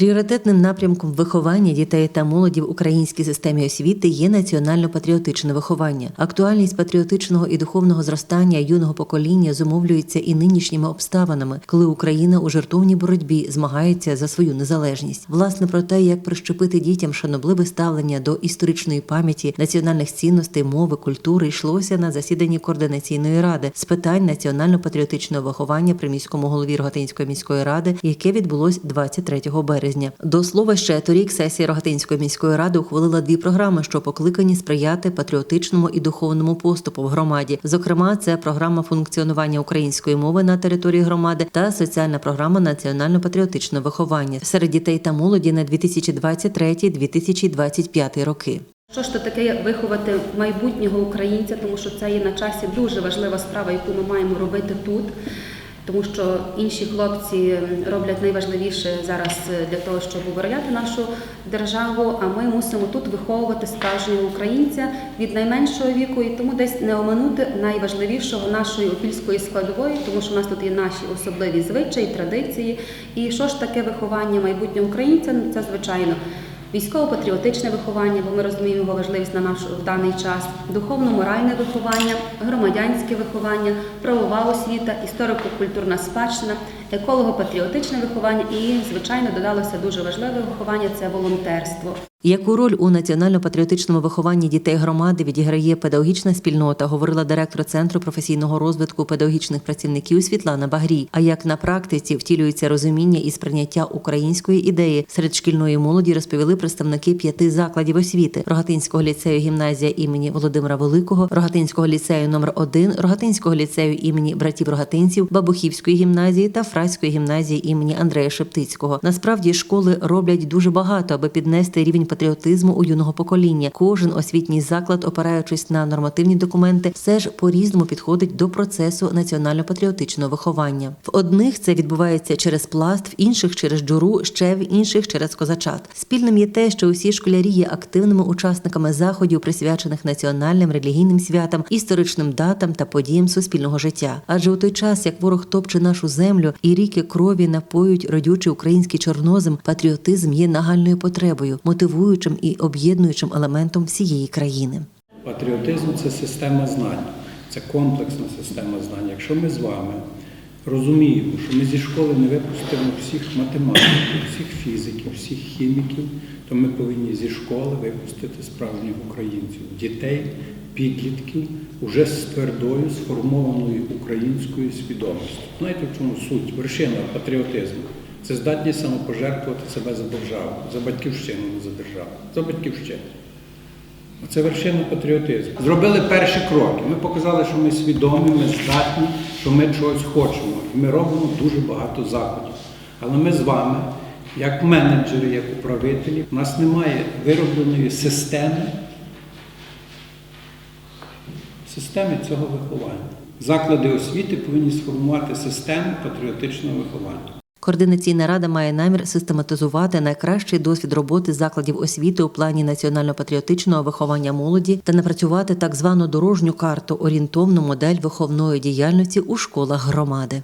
Пріоритетним напрямком виховання дітей та молоді в українській системі освіти є національно-патріотичне виховання. Актуальність патріотичного і духовного зростання юного покоління зумовлюється і нинішніми обставинами, коли Україна у жертовній боротьбі змагається за свою незалежність. Власне про те, як прищепити дітям шанобливе ставлення до історичної пам'яті, національних цінностей, мови, культури, йшлося на засіданні координаційної ради з питань національно-патріотичного виховання при міському голові Рогатинської міської ради, яке відбулось 23 березня. До слова, ще торік сесія Рогатинської міської ради ухвалила дві програми, що покликані сприяти патріотичному і духовному поступу в громаді. Зокрема, це програма функціонування української мови на території громади та соціальна програма національно-патріотичного виховання серед дітей та молоді на 2023-2025 роки. Що ж то таке виховати майбутнього українця, тому що це є на часі дуже важлива справа, яку ми маємо робити тут. Тому що інші хлопці роблять найважливіше зараз для того, щоб обороняти нашу державу. А ми мусимо тут виховувати справжнього українця від найменшого віку, і тому десь не оминути найважливішого нашої опільської складової, тому що в нас тут є наші особливі звичаї, традиції. І що ж таке виховання майбутнього українця? Ну, Це звичайно. Військово-патріотичне виховання, бо ми розуміємо його важливість на наш в даний час, духовно-моральне виховання, громадянське виховання, правова освіта, історико-культурна спадщина, еколого-патріотичне виховання і, звичайно, додалося дуже важливе виховання це волонтерство. Яку роль у національно-патріотичному вихованні дітей громади відіграє педагогічна спільнота, говорила директор центру професійного розвитку педагогічних працівників Світлана Багрій. А як на практиці втілюється розуміння і сприйняття української ідеї серед шкільної молоді, розповіли представники п'яти закладів освіти: Рогатинського ліцею гімназія імені Володимира Великого, Рогатинського ліцею номер 1 Рогатинського ліцею імені братів Рогатинців, Бабухівської гімназії та Фраської гімназії імені Андрея Шептицького. Насправді школи роблять дуже багато, аби піднести рівень патріотизму у юного покоління. Кожен освітній заклад, опираючись на нормативні документи, все ж по-різному підходить до процесу національно-патріотичного виховання. В одних це відбувається через пласт, в інших через джуру, ще в інших через козачат. Спільним є те, що усі школярі є активними учасниками заходів, присвячених національним релігійним святам, історичним датам та подіям суспільного життя. Адже у той час, як ворог топче нашу землю і ріки крові напоюють родючий український чорнозем, патріотизм є нагальною потребою, мотивуючим і об'єднуючим елементом всієї країни. Патріотизм це система знань, це комплексна система знань. Якщо ми з вами розуміємо, що ми зі школи не випустимо всіх математиків, всіх фізиків, всіх хіміків, то ми повинні зі школи випустити справжніх українців, дітей, підлітків уже з твердою сформованою українською свідомістю. Знаєте, в чому суть? Вершина патріотизму. Це здатність самопожертвувати себе за державу, за батьківщину, не за державу, за батьківщину. Це вершина патріотизму. Зробили перші кроки. Ми показали, що ми свідомі, ми здатні, що ми чогось хочемо. І ми робимо дуже багато заходів. Але ми з вами, як менеджери, як управителі, у нас немає виробленої системи, системи цього виховання. Заклади освіти повинні сформувати систему патріотичного виховання. Координаційна рада має намір систематизувати найкращий досвід роботи закладів освіти у плані національно-патріотичного виховання молоді та напрацювати так звану дорожню карту орієнтовну модель виховної діяльності у школах громади.